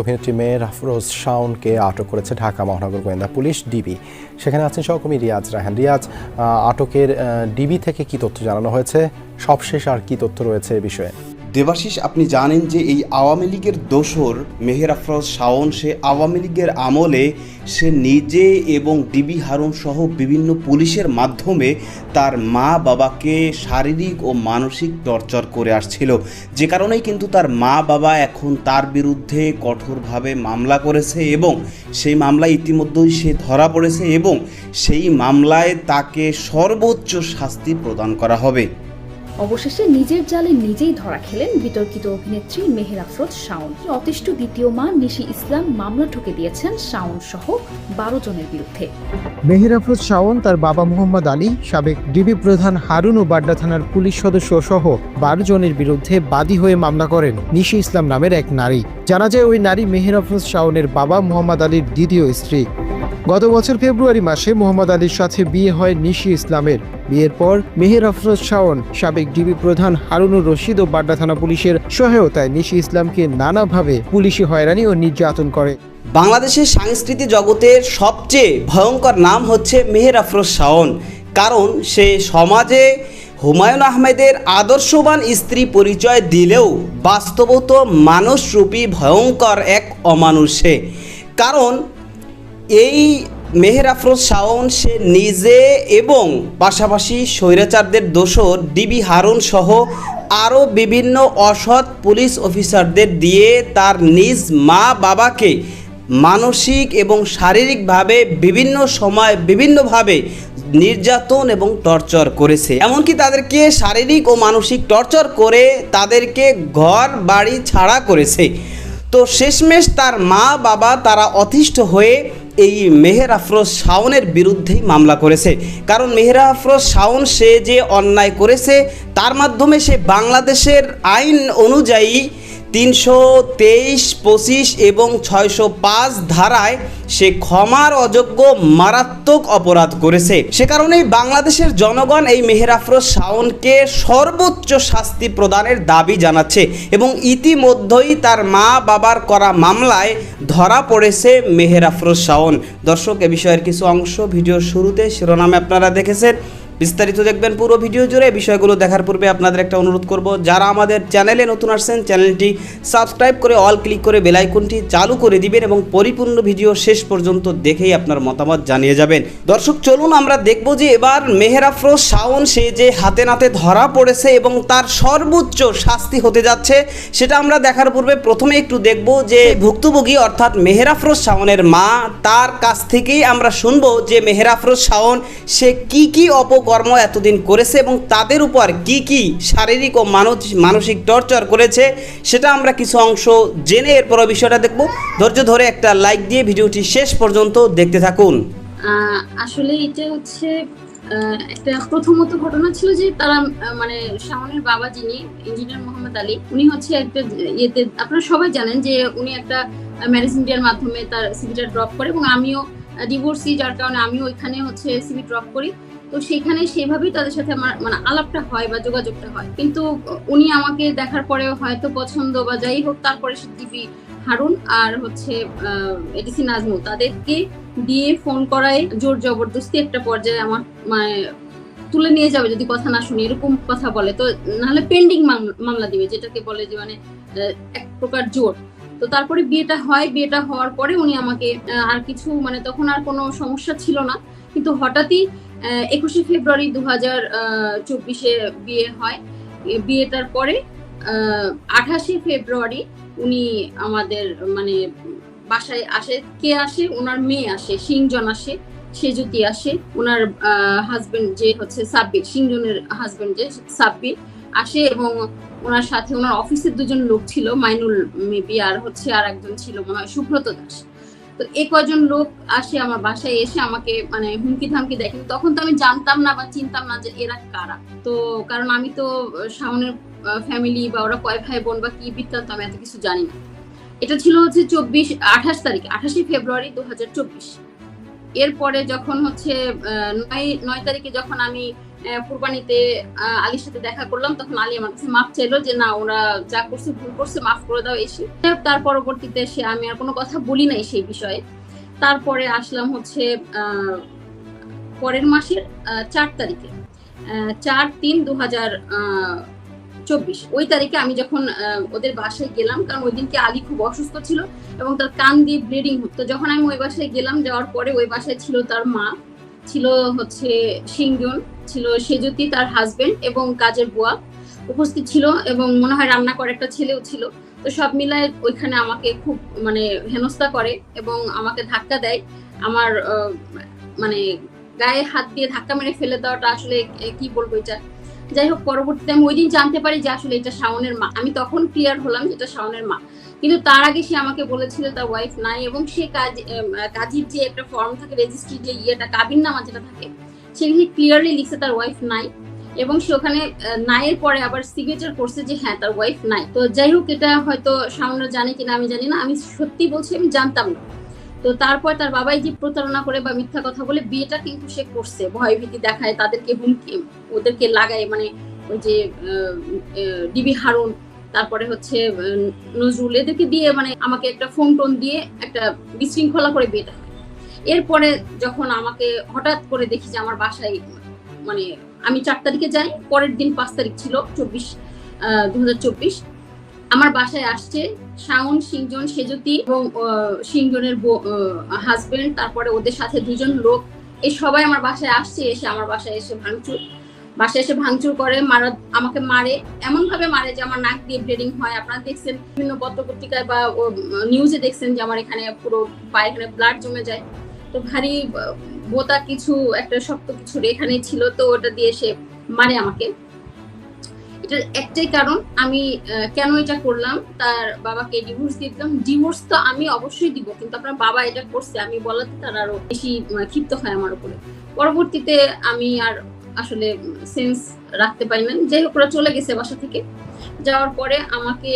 অভিনেত্রী মেয়ের আফরোজ শাওনকে আটক করেছে ঢাকা মহানগর গোয়েন্দা পুলিশ, ডিবি। সেখানে আছেন সহকর্মী রিয়াজ রাহান রিয়াজ আটকের ডিবি থেকে কি তথ্য জানানো হয়েছে? সবশেষ আর কি তথ্য রয়েছে এ বিষয়ে? দেবাশিস, আপনি জানেন যে এই আওয়ামী লীগের দোসর মেহের আফরোজ শাওন, সে আওয়ামী লীগের আমলে সে নিজে এবং ডিবি হারুন সহ বিভিন্ন পুলিশের মাধ্যমে তার মা বাবাকে শারীরিক ও মানসিক টর্চার করে আসছিল। যে কারণেই কিন্তু তার মা বাবা এখন তার বিরুদ্ধে কঠোরভাবে মামলা করেছে এবং সেই মামলায় ইতিমধ্যেই সে ধরা পড়েছে এবং সেই মামলায় তাকে সর্বোচ্চ শাস্তি প্রদান করা হবে। অবশেষে নিজের জালে নিজেই ধরা খেলেন বিতর্কিত অভিনেত্রী মেহের আফরোজ শাওন। অতিষ্ঠ দ্বিতীয় মা নিশি ইসলাম মামলা ঠুকে দিয়েছেন শাওন সহ বারো জনের বিরুদ্ধে। মেহের আফরোজ শাওন, তার বাবা মোহাম্মদ আলী, সাবেক ডিবি প্রধান হারুন ও বাড্ডা থানার পুলিশ সদস্য সহ বারো জনের বিরুদ্ধে বাদী হয়ে মামলা করেন নিশি ইসলাম নামের এক নারী। জানা যায় ওই নারী মেহের আফরোজ শাওনের বাবা মোহাম্মদ আলীর দ্বিতীয় স্ত্রী। গত বছর ফেব্রুয়ারি মাসে মোহাম্মদ আলীর সাথে বিয়ে হয় নিশি ইসলামের। বিয়ের পর মেহের আফরোজ শাওন, সাবেক ডিবি প্রধান হারুনুর রশিদ ও বাড্ডা থানা পুলিশের সহায়তায় নিশি ইসলামকে নানাভাবে পুলিশি হয়রানি ও নির্যাতন করে। বাংলাদেশের সাংস্কৃতিক জগতের সবচেয়ে ভয়ঙ্কর নাম হচ্ছে মেহের আফরোজ শাওন। কারণ সে সমাজে হুমায়ুন আহমেদের আদর্শবান স্ত্রী পরিচয় দিলেও বাস্তবত মানুষরূপী ভয়ঙ্কর এক অমানুষে কারণ এই মেহের আফরোজ শাওন, সে নিজে এবং পাশাপাশি স্বৈরাচারদের দোসর ডিবি হারুন সহ আরও বিভিন্ন অসৎ পুলিশ অফিসারদের দিয়ে তার নিজ মা বাবাকে মানসিক এবং শারীরিকভাবে বিভিন্ন সময় বিভিন্নভাবে নির্যাতন এবং টর্চার করেছে। এমনকি তাদেরকে শারীরিক ও মানসিক টর্চার করে তাদেরকে ঘর, বাড়ি ছাড়া করেছে। তো শেষমেশ তার মা বাবা তারা অতিষ্ঠ হয়ে এই মেহের আফরোজ শাওনের বিরুদ্ধেই মামলা করেছে। কারণ মেহের আফরোজ শাওন, সে যে অন্যায় করেছে, তার মাধ্যমে সে বাংলাদেশের আইন অনুযায়ী তিনশো তেইশ, পঁচিশ এবং ছয়শো পাঁচ ধারায় সে ক্ষমার অযোগ্য মারাত্মক অপরাধ করেছে। সে কারণেই বাংলাদেশের জনগণ এই মেহের আফরোজ শাওনকে সর্বোচ্চ শাস্তি প্রদানের দাবি জানাচ্ছে এবং ইতিমধ্যেই তার মা বাবার করা মামলায় ধরা পড়েছে মেহের আফরোজ শাওন। দর্শক, এ বিষয়ের কিছু অংশ ভিডিওর শুরুতে শিরোনামে আপনারা দেখেছেন। বিস্তারিত দেখবেন পুরো ভিডিও জুড়ে। বিষয়গুলো দেখার পূর্বে আপনাদের একটা অনুরোধ করব, যারা আমাদের চ্যানেলে নতুন আসছেন, চ্যানেলটি সাবস্ক্রাইব করে অল ক্লিক করে বেল আইকনটি চালু করে দিবেন এবং পরিপূর্ণ ভিডিও শেষ পর্যন্ত দেখেই আপনার মতামত জানিয়ে যাবেন। দর্শক, চলুন আমরা দেখব যে এবার মেহের আফরোজ শাওন, সে যে হাতে নাতে ধরা পড়েছে এবং তার সর্বোচ্চ শাস্তি হতে যাচ্ছে, সেটা আমরা দেখার পূর্বে প্রথমে একটু দেখব যে ভুক্তভোগী অর্থাৎ মেহের আফরোজ শাওনের মা, তার কাছ থেকেই আমরা শুনব যে মেহের আফরোজ শাওন, সে কি কি অপকর্ম এতদিন করেছে এবং তাদের উপর কি কি শারীরিক ও মানস- মানসিক টর্চার করেছে, সেটা আমরা কিছু অংশ জেনে এরপর বিষয়টা দেখব। ধৈর্য ধরে একটা লাইক দিয়ে ভিডিওটি শেষ পর্যন্ত দেখতে থাকুন। আসলে এটা হচ্ছে একটা প্রথমত ঘটনা ছিল যে তারা মানে শাওনের বাবা যিনি, ইঞ্জিনিয়ার মোহাম্মদ আলী, উনি হচ্ছে একটা ইয়েতে, আপনারা সবাই জানেন যে উনি একটা ম্যারেজ ইন্ডিয়ার মাধ্যমে তার সিভিটা ড্রপ করে এবং আমিও ডিভোর্সি যার কারণে আমিও ওইখানে হচ্ছে সিভি ড্রপ করি। তো সেখানে সেভাবেই তাদের সাথে আমার মানে আলাপটা হয় বা যোগাযোগটা হয়। কিন্তু উনি আমাকে দেখার পরে হয়তো পছন্দ বা যাই হোক, তারপরে সে হারুন আর হচ্ছে এডিসি নাজমু তাদেরকে দিয়ে ফোন করায় জোর জবরদস্তি একটা পর্যায়ে আমার মানে তুলে নিয়ে যাবে যদি কথা না শুনি, এরকম কথা বলে। তো নাহলে পেন্ডিং মামলা দিবে, যেটাকে বলে যে মানে এক প্রকার জোর। তো তারপরে বিয়েটা হয়, বিয়েটা হওয়ার পরে উনি আমাকে আর কিছু মানে তখন আর কোনো সমস্যা ছিল না। কিন্তু হঠাৎই একুশে ফেব্রুয়ারি দু হাজার চব্বিশে বিয়ে হয়। বিয়েটার পরে আঠাশে ফেব্রুয়ারি উনি আমাদের মানে বাসায় আসে। কে আসে? ওনার মেয়ে আসে, সিংজন আসে, সেজুতি আসে। ওনার হাজবেন্ড যে হচ্ছে সাব্বির, সিংজনের হাজবেন্ড যে সাব্বির আসে এবং ওনার সাথে ওনার অফিসের দুজন লোক ছিল, মাইনুল মেবি, আর হচ্ছে আর একজন ছিল মনে হয় সুব্রত দাস। তো এই কজন লোক আসে আমার বাসায় এসে আমাকে মানে হুমকি থামকি দেখেন তখন তো আমি জানতাম না বা চিনতাম না যে এরা কারা। তো কারণ আমি তো শাওনের ফ্যামিলি বা ওরা কয় ভাই বোন বা কি বৃত্তান্ত আমি এত কিছু জানি না। এটা ছিল হচ্ছে চব্বিশ, আঠাশ তারিখ, আঠাশে ফেব্রুয়ারি দু হাজার চব্বিশ। এরপরে যখন হচ্ছে নয় নয় তারিখে যখন আমি কুরবানিতে আলীর সাথে দেখা করলাম, তখন আলী আমার কাছে মাফ চাইলো যে, না, ওরা যা করছে, ভুল করছে, মাফ করে দাও এসে তার পরবর্তীতে সে, আমি আর কোনো কথা বলি নাই সেই বিষয়ে। তারপরে আসলাম হচ্ছে পরের মাসের চার তারিখে। চার তিন দু হাজার চব্বিশ। ওই তারিখে আমি যখন ওদের বাসায় গেলাম, কারণ ওই দিনকে আলী খুব অসুস্থ ছিল এবং তার কান দিয়ে ব্লিডিং হতো। যখন আমি ওই বাসায় গেলাম, যাওয়ার পরে ওই বাসায় ছিল তার মা, ছিল হচ্ছে সিংজন ছিল সেজতি তার হাজবেন্ড এবং কাজের বুয়া উপস্থিত ছিল এবং মনে হয় রান্না করে একটা ছেলেও ছিল। তো সব মিলায় ওইখানে আমাকে খুব মানে হেনস্থা করে এবং আমাকে ধাক্কা দেয়। আমার মানে গায়ে হাত দিয়ে ধাক্কা মেরে ফেলে দেওয়াটা আসলে কি বলব এটা? যাই হোক, পরবর্তীতে আমি ওই দিন জানতে পারি যে আসলে এটা শাওনের মা। আমি তখন ক্লিয়ার হলাম যে এটা শাওনের মা। কিন্তু তার আগে সে আমাকে বলেছিল তার ওয়াইফ নাই এবং সে কাজ কাজীর যে একটা ফর্ম থাকে রেজিস্ট্রি যে ইয়েটা কাবিন নামা যেটা থাকে সেখানে ক্লিয়ারলি লিখছে তার ওয়াইফ নাই। এবং সে ওখানে নাইয়ের পরে আবার সিগনেচার করছে যে হ্যাঁ তার ওয়াইফ নাই। তো যাই হোক, এটা হয়তো সামনে জানে কিনা, আমি জানি না। আমি সত্যি বলছি, আমি জানতাম না। তো তারপর তার বাবাই যে প্রতারণা করে বা মিথ্যা কথা বলে বিয়েটা কিন্তু সে করছে। ভয় ভীতি দেখায়, তাদেরকে হুমকি, ওদেরকে লাগায় মানে ওই যে ডিবি হারুন, তারপরে হচ্ছে নজরুল, এদেরকে দিয়ে মানে আমাকে একটা ফোন টোন দিয়ে একটা বিশৃঙ্খলা করে বিয়েটা এরপরে যখন আমাকে হঠাৎ করে দেখি যে আমার বাসায় মানে আমি চার তারিখে যাই পরের দিন পাঁচ তারিখ ছিল চব্বিশ চব্বিশ। আমার বাসায় আসছে শাওন সিংজন সেজতি এবং আহ, সিংজনের হাজবেন্ড তারপরে ওদের সাথে দুজন লোক। এই সবাই আমার বাসায় আসছে এসে আমার বাসায় এসে ভাঙচুর বাসায় এসে ভাঙচুর করে মারা আমাকে মারে। এমন ভাবে মারে যে আমার নাক দিয়ে ব্লিডিং হয়। আপনারা দেখছেন বিভিন্ন পত্র পত্রিকায় বা নিউজে দেখছেন যে আমার এখানে পুরো পায়ে এখানে ব্লাড জমে যায়। তো ভারী বোতা কিছু, একটা শক্ত কিছু এখানে ছিল, তো ওটা দিয়ে সে মারে আমাকে। এটার একটাই কারণ, আমি কেন এটা করলাম, তার বাবাকে ডিভোর্স দিয়ে দিলাম। ডিভোর্স তো আমি অবশ্যই দিব, কিন্তু আপনার বাবা এটা করছে, আমি বলাতে তার আরও বেশি ক্ষিপ্ত হয় আমার উপরে। পরবর্তীতে আমি আর আসলে সেন্স রাখতে পারি না যাই হোক, ওরা চলে গেছে বাসা থেকে। যাওয়ার পরে আমাকে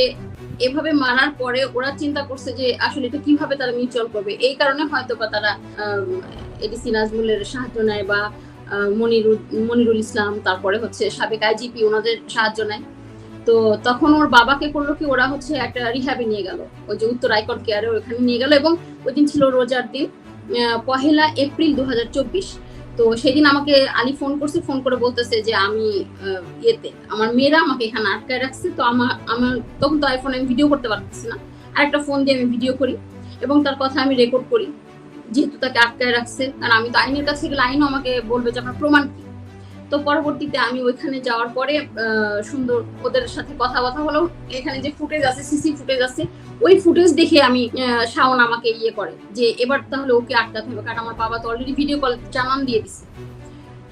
এভাবে মারার পরে ওরা চিন্তা করছে যে আসলে এটা কীভাবে তারা মিউচুয়াল করবে? এই কারণে হয়তো বা তারা এডিসি নাজমুলের সাহায্য নেয় বা মনিরুল মনিরুল ইসলাম, তারপরে হচ্ছে সাবেক আইজিপি ওনাদের সাহায্য নেয়। তো তখন ওর বাবাকে করল কি, ওরা হচ্ছে একটা রিহাবে নিয়ে গেল। ওই যে উত্তর আইকন কেয়ারে ওখানে নিয়ে গেল এবং ওই দিন ছিল রোজার দিন পহেলা এপ্রিল দু হাজার চব্বিশ। তো সেদিন আমাকে আলী ফোন করছে ফোন করে বলতেছে যে আমি ইয়েতে, আমার মেয়েরা আমাকে এখানে আটকায় রাখছে, তো আমার আমার, তখন তো আইফোনে আমি ভিডিও করতে পারতেছি না। আর একটা ফোন দিয়ে আমি ভিডিও করি এবং তার কথা আমি রেকর্ড করি, যেহেতু তাকে আটকায় রাখছে, কারণ আমি তো আইনের কাছে গেলে আইনও আমাকে বলবে যে আপনার প্রমাণ কি? তো পরবর্তীতে আমি ওইখানে যাওয়ার পরে সুন্দর ওদের সাথে কথা কথা হলো। এখানে যে ফুটেজ আছে সিসি ফুটেজ আছে, ওই ফুটেজ দেখে আমি শাওন আমাকে ইয়ে করে যে এবার তাহলে ওকে আটকাতে হবে, কারণ আমার বাবা তো অলরেডি ভিডিও কল জানান দিয়ে দিছে।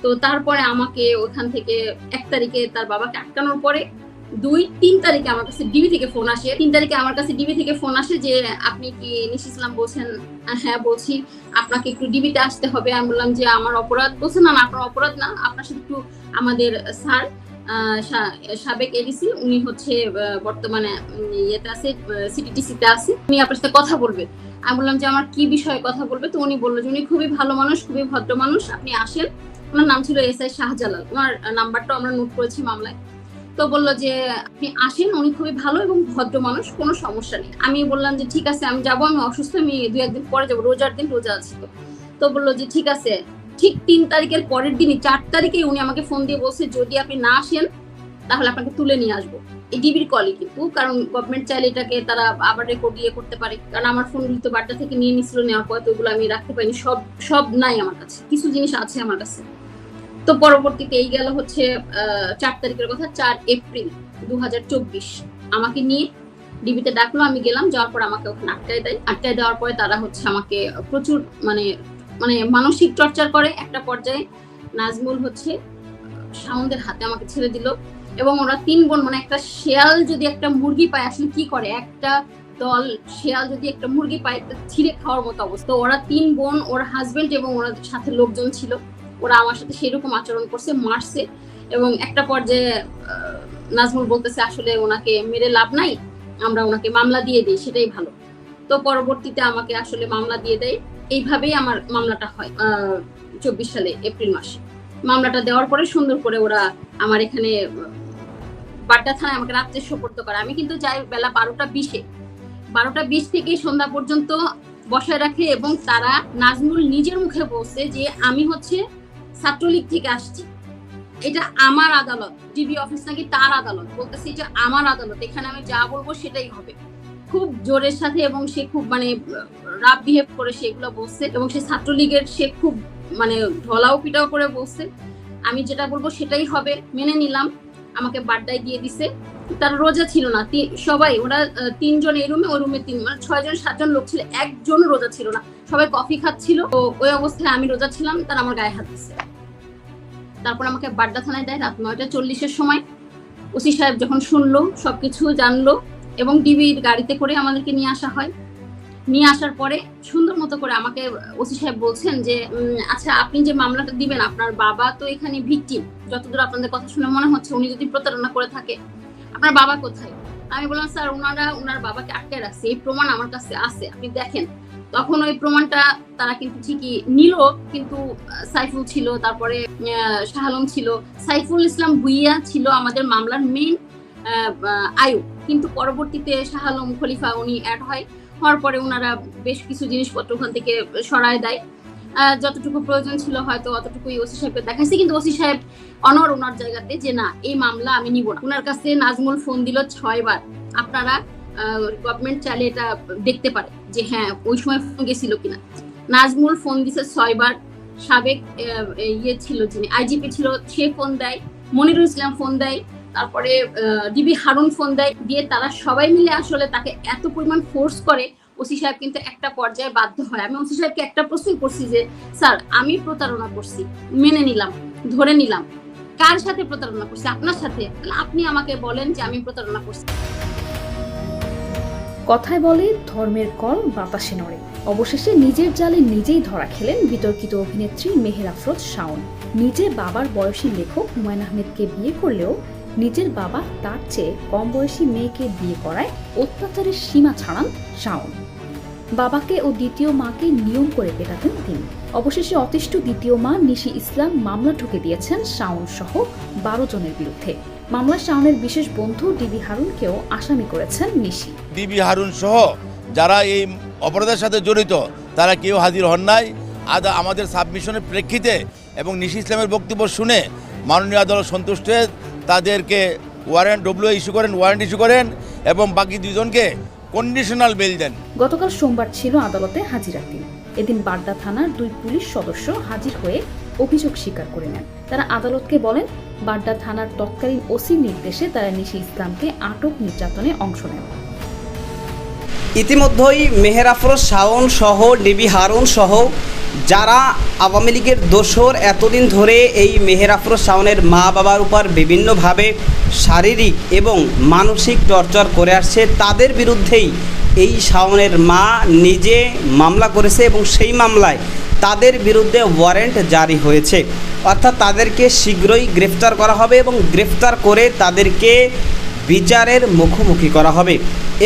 তো তারপরে আমাকে ওখান থেকে এক তারিখে তার বাবাকে আটকানোর পরে দুই, তিন তারিখে আমার কাছে ডিবি থেকে ফোন আসে। তিন তারিখে আমার কাছে ডিবি থেকে ফোন আসে যে, আপনি কি নিশ ইসলাম বলছেন? হ্যাঁ বলছি। আপনাকে একটু ডিবিতে আসতে হবে। আমি বললাম যে, আমার অপরাধ, বলছে না আপনার অপরাধ না। আপনার সাথে একটু আমাদের স্যার সাবেক এডিসি উনি হচ্ছে বর্তমানে ইয়েতে আছে সিটিটিসিতে আছে। উনি আপনার সাথে কথা বলবে। আমি বললাম যে, আমার কি বিষয়ে কথা বলবে? তো উনি বলল যে, উনি খুবই ভালো মানুষ, খুবই ভদ্র মানুষ। আপনি আসেন। ওনার নাম ছিল এস আই শাহজালাল। ওনার নাম্বারটা আমরা নোট করেছি মামলায়। তো বলল যে, আপনি আসেন, উনি খুবই ভালো এবং ভদ্র মানুষ, কোনো সমস্যা নেই। আমি বললাম যে, ঠিক আছে, আমি যাব, আমি অসুস্থ, আমি দু একদিন পরে যাব রোজার দিন রোজা আছে তো। তো বলল যে, ঠিক আছে। ঠিক তিন তারিখের পরের দিনই, চার তারিখে উনি আমাকে ফোন দিয়ে বলছে, যদি আপনি না আসেন, তাহলে আপনাকে তুলে নিয়ে আসব। এই ডিবির কলই কিন্তু, কারণ গভর্নমেন্ট চাইলে এটাকে তারা আবার রেকর্ড দিয়ে করতে পারে। কারণ আমার ফোনগুলো তো বাড্ডা থেকে নিয়ে নিছিল, নেওয়ার পর তো ওগুলো আমি রাখতে পারিনি, সব সব নাই আমার কাছে, কিছু জিনিস আছে আমার কাছে। তো পরবর্তীতে এই গেল হচ্ছে চার তারিখের কথা, চার এপ্রিল দু হাজার চব্বিশ। আমাকে নিয়ে ডিবিতে ডাকলো, আমি গেলাম, যাওয়ার পর আমাকে ওখানে আটকায় দেয়। আটকায় দেওয়ার পরে তারা হচ্ছে আমাকে প্রচুর মানে মানে মানসিক টর্চার করে একটা পর্যায়ে। নাজমুল হচ্ছে সাউন্ডের হাতে আমাকে ছেড়ে দিল। এবং ওরা তিন বোন মানে একটা শেয়াল যদি একটা মুরগি পায়, আসলে কি করে? একটা দল শেয়াল যদি একটা মুরগি পায় ছিঁড়ে খাওয়ার মতো অবস্থা। ওরা তিন বোন, ওর হাজবেন্ড এবং ওরা সাথে লোকজন ছিল। ওরা আমার সাথে সেরকম আচরণ করছে, মারছে এবং একটা পর্যায়ে নাজমুল বলতেছে, আসলে ওনাকে মেরে লাভ নাই, আমরা ওনাকে মামলা দিয়ে দিই, সেটাই ভালো। তো পরবর্তীতে আমাকে আসলে মামলা দিয়ে দেয়। এইভাবেই আমার মামলাটা হয় চব্বিশ সালে, এপ্রিল মাসে। মামলাটা দেওয়ার পরে সুন্দর করে ওরা আমার এখানে বাড্ডা থানায় আমাকে রাত্রে সোপর্দ করে। আমি কিন্তু যাই বেলা বারোটা বিশে, বারোটা বিশ থেকে সন্ধ্যা পর্যন্ত বসায় রাখে এবং তারা নাজমুল নিজের মুখে বলছে যে, আমি হচ্ছে ছাত্রলীগ থেকে আসছি। এটা আমার আদালত, ডিবি অফিস নাকি তার আদালত, বলতেছে এটা আমার আদালত, এখানে আমি যা বলব সেটাই হবে। খুব জোরের সাথে এবং সে খুব মানে রাব বিহেভ করে সেগুলো বলছে এবং সে ছাত্রলীগের সে খুব মানে ঢলাও পিটাও করে বলছে। আমি যেটা বলব সেটাই হবে, মেনে নিলাম। আমাকে বাড্ডায় দিয়ে দিছে। তার রোজা ছিল না। সবাই, ওরা তিনজন এই রুমে, ওই রুমে তিন মানে ছয়জন, সাতজন লোক ছিল, একজন রোজা ছিল না। সবাই কফি খাচ্ছিল, তো ওই অবস্থায় আমি রোজা ছিলাম, তার আমার গায়ে হাত দিচ্ছে তারপর আমাকে বাড্ডা থানায় দেয় রাত নয়টা চল্লিশের সময়। ওসি সাহেব যখন শুনলো, সবকিছু জানলো এবং ডিবির গাড়িতে করে আমাদেরকে নিয়ে আসা হয়। নিয়ে আসার পরে সুন্দর মতো করে আমাকে ওসি সাহেব বলছেন যে আচ্ছা আপনি যে মামলাটা দিবেন, আপনার বাবা তো এখানে ভিকটিম। যতদূর আপনাদের কথা শুনে মনে হচ্ছে, উনি যদি প্রতারণা করে থাকে আপনার বাবা কোথায়? আমি বললাম স্যার ওনারা ওনার বাবাকে আটকে রাখছে। এই প্রমাণ আমার কাছে আছে আপনি দেখেন। তখন ওই প্রমাণটা তারা কিন্তু ঠিকই নিল কিন্তু সাইফুল ছিল তারপরে আহ, শাহ আলম ছিল। সাইফুল ইসলাম ভুইয়া ছিল আমাদের মামলার মেন আয়ু। কিন্তু পরবর্তীতে শাহ আলম খলিফা উনি অ্যাড হয় হওয়ার পরে ওনারা বেশ কিছু জিনিসপত্র ওখান থেকে সরায় দেয়। যতটুকু প্রয়োজন ছিল হয়তো অতটুকুই ওসি সাহেবকে দেখাইছে, কিন্তু ওসি সাহেব অনর ওনার জায়গাতে যে, না, এই মামলা আমি নিব না। ওনার কাছে নাজমুল ফোন দিল ছয়বার আপনারা গভর্নমেন্ট চাইলে এটা দেখতে পারে যে হ্যাঁ ওই সময় ফোন গেছিল কিনা? নাজমুল ফোন দিছে ছয়বার সাবেক ইয়ে ছিল যিনি, আইজিপি ছিল, সে ফোন দেয়, মনিরুল ইসলাম ফোন দেয়, তারপরে ডিবি হারুন ফোন দেয়, দিয়ে তারা সবাই মিলে আসলে তাকে এত পরিমাণ ফোর্স করে ওসি সাহেব কিন্তু একটা পর্যায়ে বাধ্য হয়। আমি ওসি সাহেবকে একটা প্রশ্ন করছি যে, স্যার, আমি প্রতারণা করছি, মেনে নিলাম, ধরে নিলাম। কার সাথে প্রতারণা করছি? আপনার সাথে। আপনি আমাকে বলেন যে আমি প্রতারণা করছি। কথায় বলে ধর্মের কল বাতাসে নড়ে। অবশেষে নিজের জালে নিজেই ধরা খেলেন বিতর্কিত অভিনেত্রী মেহের আফরোজ শাওন। নিজে বাবার বয়সী লেখক হুমায়ুন আহমেদকে বিয়ে করলেও নিজের বাবা তার চেয়ে কম বয়সী মেয়েকে বিয়ে করায় অত্যাচারের সীমা ছাড়ান শাওন। বাবাকে ও দ্বিতীয় মাকে নিয়ম করে পেটাতেন তিনি। অবশেষে অতিষ্ঠ দ্বিতীয় মা নিশি ইসলাম মামলা ঠুকে দিয়েছেন শাওন সহ বারো জনের বিরুদ্ধে। মামলা শাওনের বিশেষ বন্ধু ডিবি হারুনকেও আসামি করেছেন নিশি। ডিবি হারুন সহ যারা এই অপরাধের সাথে জড়িত, তারা কেউ হাজির হন নাই। আদা আমাদের সাবমিশনের প্রেক্ষিতে এবং নিশি ইসলামের বক্তব্য শুনে মাননীয় আদালত সন্তুষ্ট তাদেরকে ওয়ারেন্ট ডব্লিউ ইস্যু করেন ওয়ারেন্ট ইস্যু করেন এবং বাকি দুজনকে কন্ডিশনাল বেল দেন। গতকাল সোমবার ছিল আদালতে হাজিরা দিন। এদিন বাড্ডা থানার দুই পুলিশ সদস্য হাজির হয়ে অভিযোগ স্বীকার করে নেন। তারা আদালতকে বলেন বাড্ডা থানার তৎকালীন ওসি নির্দেশে তারা নিশি ইসলামকে আটক নির্যাতনে অংশ নেন। ইতিমধ্যেই মেহের আফরোজ শাওন সহ ডিবি হারুন সহ যারা আওয়ামী লীগের দোসর এতদিন ধরে এই মেহের আফরোজ শাওনের মা বাবার উপর বিভিন্নভাবে শারীরিক এবং মানসিক টর্চার করে আসছে, তাদের বিরুদ্ধেই এই শাওনের মা নিজে মামলা করেছে এবং সেই মামলায় তাদের বিরুদ্ধে ওয়ারেন্ট জারি হয়েছে। অর্থাৎ তাদেরকে শীঘ্রই গ্রেফতার করা হবে এবং গ্রেফতার করে তাদেরকে বিচারের মুখোমুখি করা হবে।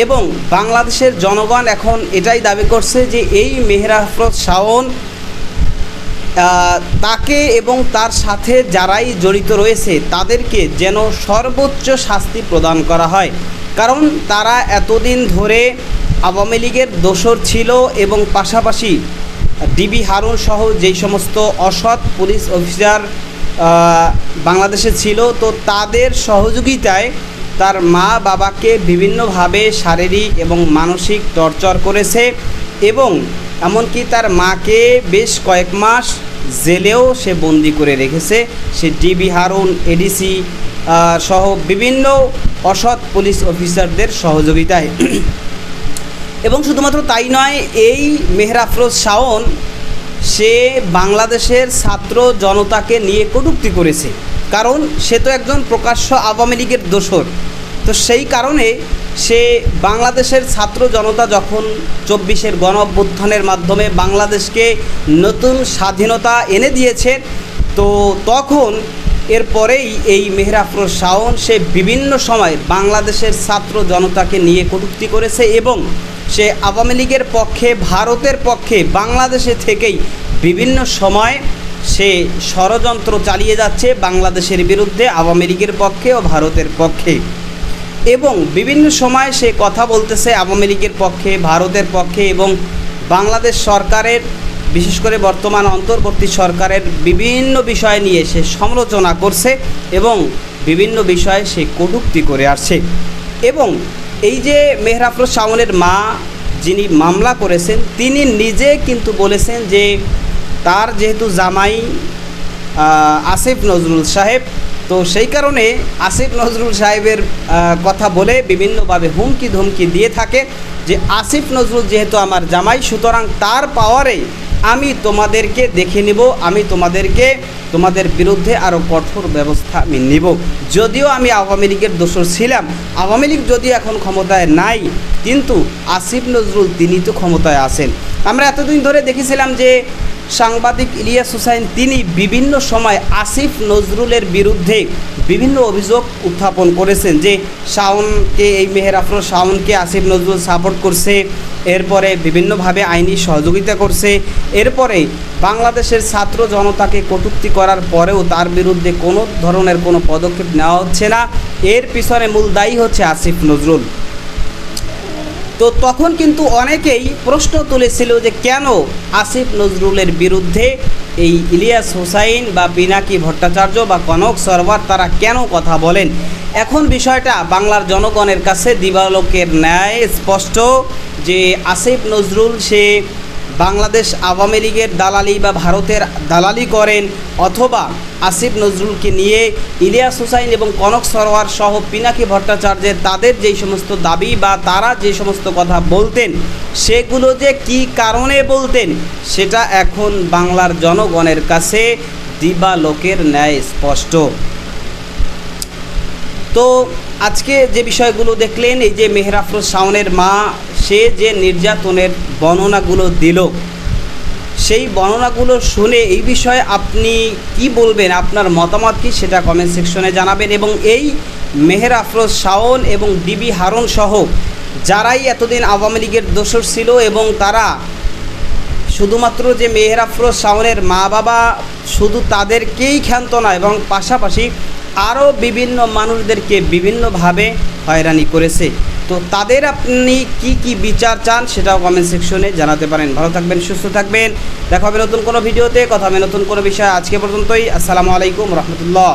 এবং বাংলাদেশের জনগণ এখন এটাই দাবি করছে যে এই মেহের আফরোজ শাওন তাকে এবং তার সাথে যারাই জড়িত রয়েছে, তাদেরকে যেন সর্বোচ্চ শাস্তি প্রদান করা হয়। কারণ তারা এতদিন ধরে আওয়ামী লীগের দোসর ছিল এবং পাশাপাশি ডিবি হারুন সহ যেই সমস্ত অসৎ পুলিশ অফিসার বাংলাদেশে ছিল, তো তাদের সহযোগিতায় তার মা বাবাকে বিভিন্নভাবে শারীরিক এবং মানসিক টর্চার করেছে এবং এমনকি তার মাকে বেশ কয়েক মাস জেলেও সে বন্দি করে রেখেছে। সে ডিবি হারুন, এডিসি সহ বিভিন্ন অসৎ পুলিশ অফিসারদের সহযোগিতায়। এবং শুধুমাত্র তাই নয়, এই মেহর আফরোজ শাওন, সে বাংলাদেশের ছাত্র জনতাকে নিয়ে কটূক্তি করেছে। কারণ সে তো একজন প্রকাশ্য আওয়ামী লীগের দোসর তো সেই কারণে সে বাংলাদেশের ছাত্র জনতা যখন চব্বিশের গণ অভ্যুত্থানের মাধ্যমে বাংলাদেশকে নতুন স্বাধীনতা এনে দিয়েছে, তো তখন এরপরেই এই মেহর আফরোজ শাওন সে বিভিন্ন সময় বাংলাদেশের ছাত্র জনতাকে নিয়ে কটূক্তি করেছে এবং সে আওয়ামী লীগের পক্ষে, ভারতের পক্ষে, বাংলাদেশে থেকেই বিভিন্ন সময় সে ষড়যন্ত্র চালিয়ে যাচ্ছে বাংলাদেশের বিরুদ্ধে, আওয়ামী লীগের পক্ষে ও ভারতের পক্ষে। এবং বিভিন্ন সময় সে কথা বলতেছে আওয়ামী লীগের পক্ষে, ভারতের পক্ষে এবং বাংলাদেশ সরকারের, বিশেষ করে বর্তমান অন্তর্বর্তী সরকারের বিভিন্ন বিষয় নিয়ে সে সমালোচনা করছে এবং বিভিন্ন বিষয়ে সে কটূক্তি করে আসছে। এবং এই যে মেহরাফরুজ শাওনের মা যিনি মামলা করেছেন, তিনি নিজে কিন্তু বলেছেন যে তার যেহেতু জামাই আসিফ নজরুল সাহেব তো সেই কারণে আসিফ নজরুল সাহেবের কথা বলে বিভিন্নভাবে হুমকি ধুমকি দিয়ে থাকে যে আসিফ নজরুল যেহেতু আমার জামাই, সুতরাং তার পাওয়ারে আমি তোমাদেরকে দেখে নিব, আমি তোমাদেরকে, তোমাদের বিরুদ্ধে আরও কঠোর ব্যবস্থা আমি নিব। যদিও আমি আওয়ামী লীগের দোষর ছিলাম, আওয়ামী লীগ যদি এখন ক্ষমতায় নাই, কিন্তু আসিফ নজরুল তিনি তো ক্ষমতায় আছেন। আমরা এতদিন ধরে দেখেছিলাম যে সাংবাদিক ইলিয়াস হুসাইন, তিনি বিভিন্ন সময় আসিফ নজরুলের বিরুদ্ধে বিভিন্ন অভিযোগ উত্থাপন করেছেন যে শাওনকে, এই মেহের আফরোজ শাওনকে আসিফ নজরুল সাপোর্ট করছে, এরপরে বিভিন্নভাবে আইনি সহযোগিতা করছে, এরপরে বাংলাদেশের ছাত্র জনতাকে কটূক্তি করার পরেও তার বিরুদ্ধে কোনো ধরনের কোনো পদক্ষেপ নেওয়া হচ্ছে না। এর পিছনে মূল দায়ী হচ্ছে আসিফ নজরুল। তো তখন কিন্তু অনেকেই প্রশ্ন তুলেছিল যে কেন আসিফ নজরুলের বিরুদ্ধে এই ইলিয়াস হুসাইন বা পিনাকি ভট্টাচার্য বা কনক সরবার তারা কেন কথা বলেন? এখন বিষয়টা বাংলার জনগণের কাছে দিবালোকের ন্যায় স্পষ্ট যে আসিফ নজরুল সে বাংলাদেশ আওয়ামী লীগের দালালি বা ভারতের দালালি করেন অথবা আসিফ নজরুলকে নিয়ে ইলিয়াস হুসাইন এবং কনক সরোয়ার সহ পিনাকি ভট্টাচার্যের তাদের যেই সমস্ত দাবি বা তারা যে সমস্ত কথা বলতেন, সেগুলো যে কি কারণে বলতেন, সেটা এখন বাংলার জনগণের কাছে দিবালোকের ন্যায় স্পষ্ট। তো আজকে যে বিষয়গুলো দেখলেন, এই যে মেহরাফরোজ শাওনের মা, সে যে নির্যাতনের বর্ণনাগুলো দিল, সেই বর্ণনাগুলো শুনে এই বিষয়ে আপনি কি বলবেন? আপনার মতামত কি সেটা কমেন্ট সেকশনে জানাবেন এবং এই মেহের আফরোজ শাওন এবং ডিবি হারুন সহ যারাই এতদিন আওয়ামী লীগের দোষর ছিল এবং তারা শুধুমাত্র যে মেহের আফরোজ শাওনের মা বাবা, শুধু তাদেরকেই ক্ষান্ত না, এবং পাশাপাশি আরও বিভিন্ন মানুষদেরকে বিভিন্নভাবে হয়রানি করেছে। তো তাদের আপনি কি কি বিচার চান সেটাও কমেন্ট সেকশনে জানাতে পারেন। ভালো থাকবেন, সুস্থ থাকবেন। দেখা হবে নতুন কোনো ভিডিওতে। কথা হবে নতুন কোনো বিষয়। আজকে পর্যন্তই। আসসালামু আলাইকুম রহমতুল্লাহ।